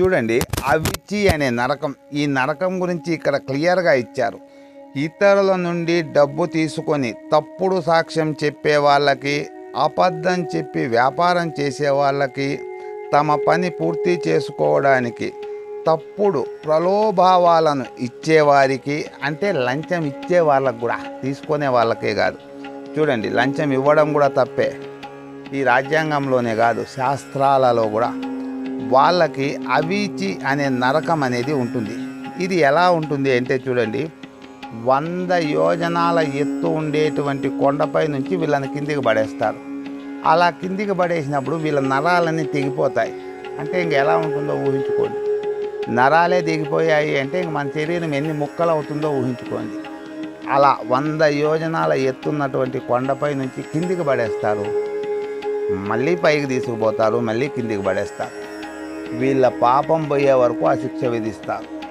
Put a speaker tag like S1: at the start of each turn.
S1: చూడండి అవిచి అనే నరకం. ఈ నరకం గురించి ఇక్కడ క్లియర్గా ఇచ్చారు. ఇతరుల నుండి డబ్బు తీసుకొని తప్పుడు సాక్ష్యం చెప్పే వాళ్ళకి అబద్ధం చెప్పి వ్యాపారం చేసే వాళ్ళకి తమ పని పూర్తి చేసుకోవడానికి తప్పుడు ప్రలోభావాలను ఇచ్చేవారికి అంటే లంచం ఇచ్చే వాళ్ళకు కూడా తీసుకునే వాళ్ళకే కాదు. చూడండి లంచం ఇవ్వడం కూడా తప్పే. ఈ రాజ్యాంగంలోనే కాదు శాస్త్రాలలో కూడా. వాళ్ళకి అవీచి అనే నరకం అనేది ఉంటుంది. ఇది ఎలా ఉంటుంది అంటే చూడండి వంద యోజనాల ఎత్తు ఉండేటువంటి కొండపై నుంచి వీళ్ళని కిందికి పడేస్తారు. అలా కిందికి పడేసినప్పుడు వీళ్ళ నరాలన్నీ తెగిపోతాయి. అంటే ఇంక ఎలా ఉంటుందో ఊహించుకోండి. నరాలే దిగిపోయాయి అంటే ఇంక మన శరీరం ఎన్ని ముక్కలు అవుతుందో ఊహించుకోండి. అలా వంద యోజనాల ఎత్తున్నటువంటి కొండపై నుంచి కిందికి పడేస్తారు. మళ్ళీ పైకి తీసుకుపోతారు మళ్ళీ కిందికి పడేస్తారు. వీళ్ళ పాపం పోయే వరకు ఆ శిక్ష విధిస్తారు.